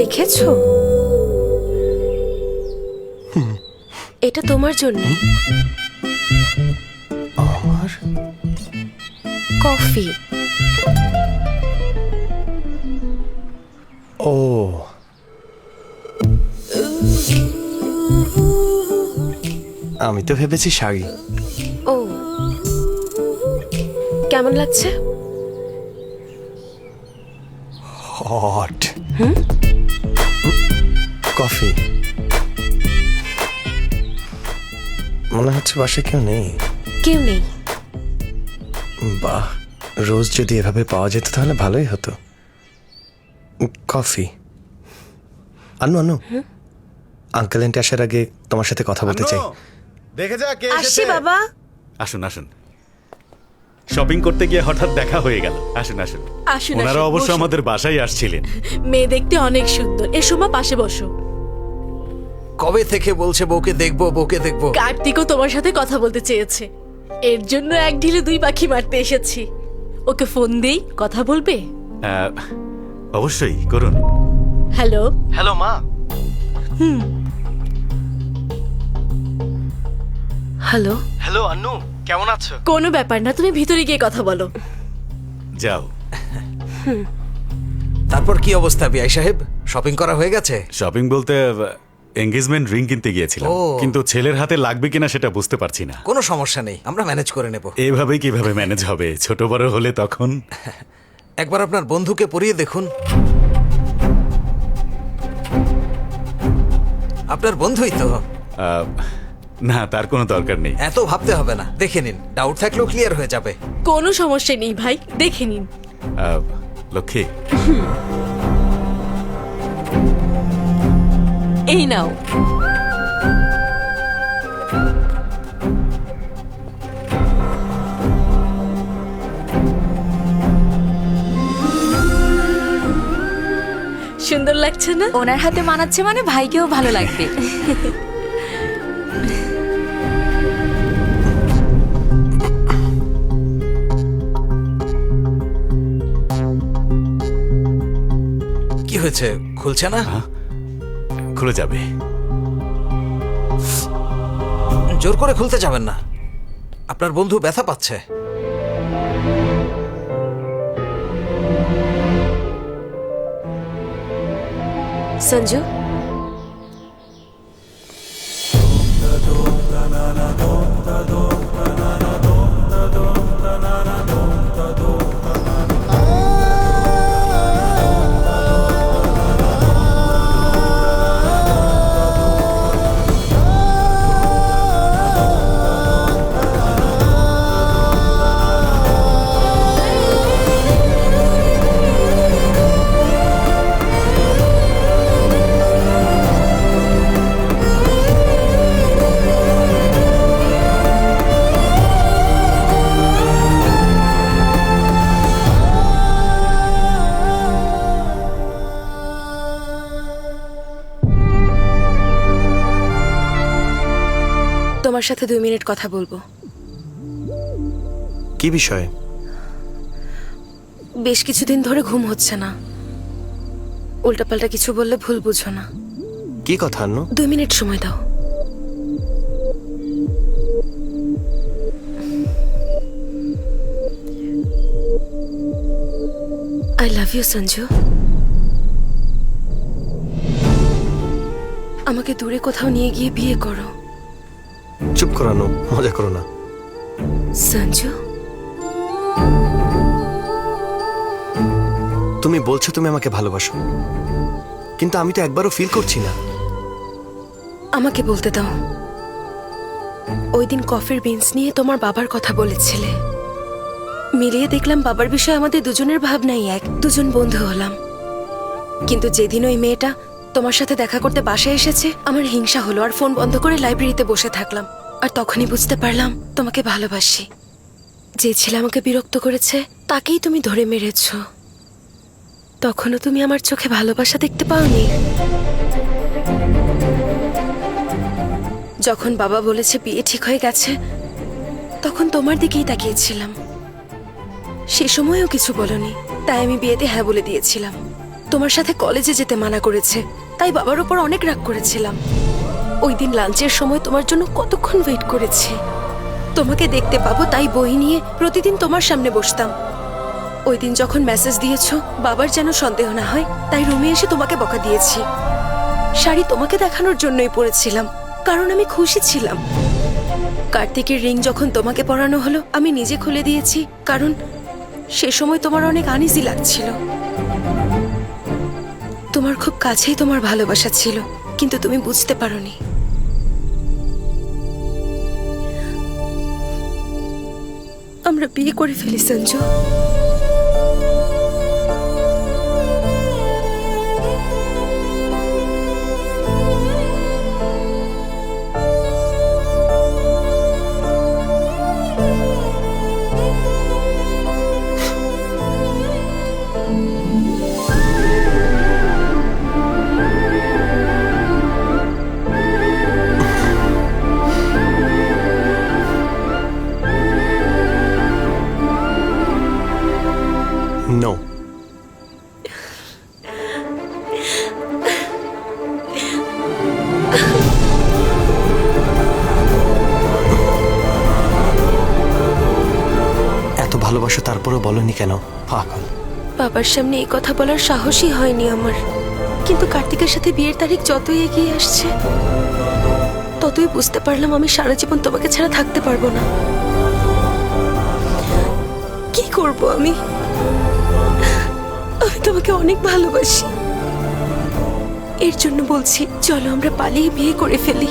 এনেছো এটা তোমার জন্য। আমার? কফি। ও। আমি তো ভেবেছি শাড়ি। ও। কেমন লাগছে? হট। কফি? মনে হচ্ছে বাসে কেউ নেই। কেউ নেই। বাহ রোজ যদি এভাবে পাওয়া যেত তাহলে ভালোই হতো। কফি। আনু আনু আঙ্কেল আন্টি আসার আগে তোমার সাথে কথা বলতে চাই। দেখে যা কে আসছি এসেছে। বাবা। আসুন আসুন। শপিং করতে গিয়ে হঠাৎ দেখা হয়ে গেল। আসুন আসুন। আসুন, ওনারা অবশ্য বসুন। আমাদের বাসায় আসছিলেন। মেয়ে দেখতে অনেক সুন্দর। এসো মা পাশে বসো। কবে থেকে বলছে বউকে দেখব বউকে দেখব? কার্তিকও তোমার সাথে কথা বলতে চেয়েছে। এর জন্য এক ঢিলে দুই পাখি মারতে এসেছি। ওকে ফোন দেই কথা বলবে? আহ, অবশ্যই করুন। হ্যালো? হ্যালো মা। হ্যালো? হ্যালো আন্নু। কেমন আছো? কোনো ব্যাপার না তুমি ভিতরে গিয়ে কথা বলো। যাও। তারপর কি অবস্থা বিআই সাহেব? শপিং করা হয়ে গেছে? শপিং বলতে এঙ্গেজমেন্ট রিং কিনতে গিয়েছিলাম। ও। কিন্তু ছেলের হাতে লাগবে কিনা সেটা বুঝতে পারছি না। কোনো সমস্যা নেই আমরা ম্যানেজ করে নেব। এভাবেই কীভাবে ম্যানেজ হবে? ছোট বড় হলে তখন? একবার আপনার বন্ধুকে পরিয়ে দেখুন। আপনার বন্ধুই তো। আহ, না তার কোনো দরকার নেই। এত ভাবতে হবে না। দেখে নিন ডাউট থাকলেও ক্লিয়ার হয়ে যাবে। কোনো সমস্যা নেই ভাই দেখে নিন। আহ, লক্ষ্মী। এই নাও। সুন্দর লাগছে না? ওনার হাতে মানাচ্ছে মানে ভাইকেও ভালো লাগবে। হয়েছে? খুলছে না? খুলে যাবে। জোর করে খুলতে যাবেন না। আপনার বন্ধু ব্যথা পাচ্ছে। সঞ্জু? তোমার সাথে দুই মিনিট কথা বলব। কি বিষয়? বেশ কিছুদিন ধরে ঘুম হচ্ছে না। উল্টাপাল্টা কিছু বললে ভুল বুঝো না। কি কথা আন্নু? দুই মিনিট সময় দাও। I love you Sanju. আমাকে দূরে কোথাও নিয়ে গিয়ে বিয়ে করো। চুপ করো আন্নু মজা করো না। সঞ্জু? তুমি বলছো তুমি আমাকে ভালোবাসো কিন্তু আমি তো একবারও ফিল করছি না। আমাকে বলতে দাও। ওই দিন কফির বিনস নিয়ে তোমার বাবার কথা বলেছিলে। মিলিয়ে দেখলাম বাবার বিষয়ে আমাদের দুজনের ভাবনাই এক দুজন বন্ধু হলাম। কিন্তু যেদিন ওই মেয়েটা তোমার সাথে দেখা করতে বাসায় এসেছে আমার হিংসা হলো আর ফোন বন্ধ করে লাইব্রেরিতে বসে থাকলাম। আর তখনই বুঝতে পারলাম তোমাকে ভালোবাসি। যে ছেলে আমাকে বিরক্ত করেছে, তাকেই তুমি ধরে মেরেছ। তখনও তুমি আমার চোখে ভালোবাসা দেখতে পাওনি। যখন বাবা বলেছে বিয়ে ঠিক হয়ে গেছে, তখন তোমার দিকেই তাকিয়েছিলাম। সে সময়ও কিছু বলনি, তাই আমি বিয়েতে হ্যাঁ বলে দিয়েছিলাম। তোমার সাথে কলেজে যেতে মানা করেছে, তাই বাবার ওপর অনেক রাগ করেছিলাম। ওই দিন লাঞ্চের সময় তোমার জন্য কতক্ষণ ওয়েট করেছি। তোমাকে দেখতে পাবো, তাই বই নিয়ে প্রতিদিন তোমার সামনে বসতাম। ওই দিন যখন মেসেজ দিয়েছ, বাবার যেন সন্দেহ না হয়, তাই রুমে এসে তোমাকে বকা দিয়েছি। শাড়ি তোমাকে দেখানোর জন্যই পরেছিলাম, কারণ আমি খুশি ছিলাম। কার্তিকের রিং যখন তোমাকে পরানো হলো, আমি নিজে খুলে দিয়েছি, কারণ সে সময় তোমার অনেক আনিজি লাগছিল। তোমার খুব কাছেই তোমার ভালোবাসা ছিল, কিন্তু তুমি বুঝতে পারোনি। আমরা বিয়ে করে ফেলি সঞ্জু। ভালোবাসা তারপরেও বলনি কেন? পাগল। বাবার সামনে এই কথা বলার সাহসই হয়নি আমার। কিন্তু কার্তিকের সাথে বিয়ের তারিখ যতই এগিয়ে আসছে, ততই বুঝতে পারলাম আমি সারা জীবন তোমাকে ছাড়া থাকতে পারব না। কি করব আমি? আমি তোমাকে অনেক ভালোবাসি। এর জন্য বলছি, চলো আমরা পালিয়ে বিয়ে করে ফেলি।